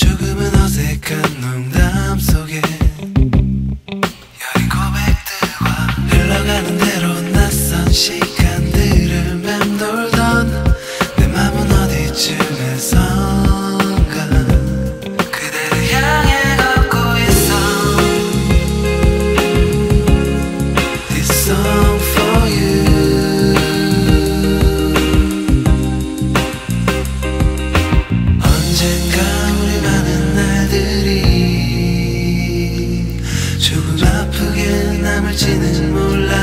조금은 어색한 농담 속에 여린 고백들과 흘러가는 대로 낯선 시 조금 아프게 남을지는 몰라.